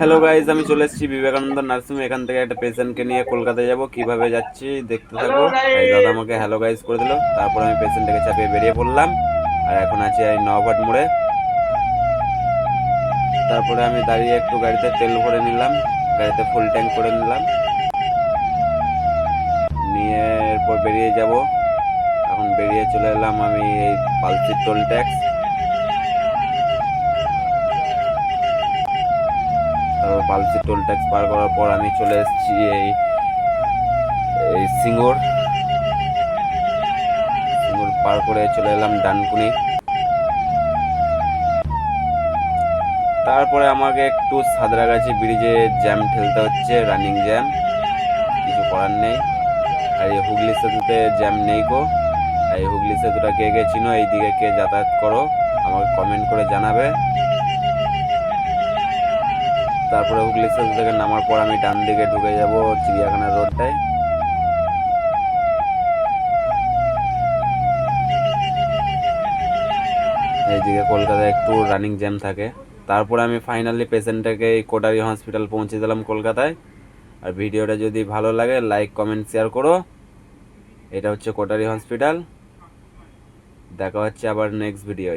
Hello guys আমি চলে এসেছি বিবেকানন্দ নার্সিং এখান থেকে একটা পেশেন্টকে নিয়ে কলকাতায় যাব। কীভাবে যাচ্ছি দেখতে থাকব দাদা আমাকে হ্যালো গাইজ করে দিল। তারপর আমি পেশেন্টটাকে চাপিয়ে বেরিয়ে পড়লাম। আর এখন আছি এই নবাট মোড়ে। তারপরে আমি দাঁড়িয়ে একটু গাড়িতে তেল ভরে নিলাম। গাড়িতে ফুল ট্যাঙ্ক করে নিলাম। নিয়ে এরপর বেরিয়ে যাব। এখন বেরিয়ে চলে এলাম আমি এই পালসির toll tax Palsi toll tax পার করার পর আমি চলে এসেছি এই এই সিঙ্গুর। সিঙ্গুর পার করে চলে এলাম ডানকুনি। তারপরে আমাকে একটু সাদরাগাছি ব্রিজে জ্যাম ঠেলতে হচ্ছে, রানিং জ্যাম। কিছু করার নেই। আর এই হুগলি সেতুতে জ্যাম নেই গো। আর এই হুগলি সেতুটা কে কে চিনো? এইদিকে কে যাতায়াত করো। আমাকে কমেন্ট করে জানাবে। তারপরে হুগলি সেতু থেকে নামার পর আমি ডান দিকে ঢুকে যাব চিড়িয়াখানা রোডটায়। এইদিকে কলকাতায় একটু রানিং জ্যাম থাকে। তারপরে আমি ফাইনালি পেশেন্টটাকে এই কোটারি হসপিটাল পৌঁছে দিলাম কলকাতায়। আর ভিডিওটা যদি ভালো লাগে লাইক কমেন্ট শেয়ার করো। এটা হচ্ছে কোটারি হসপিটাল দেখা হচ্ছে আবার নেক্সট ভিডিও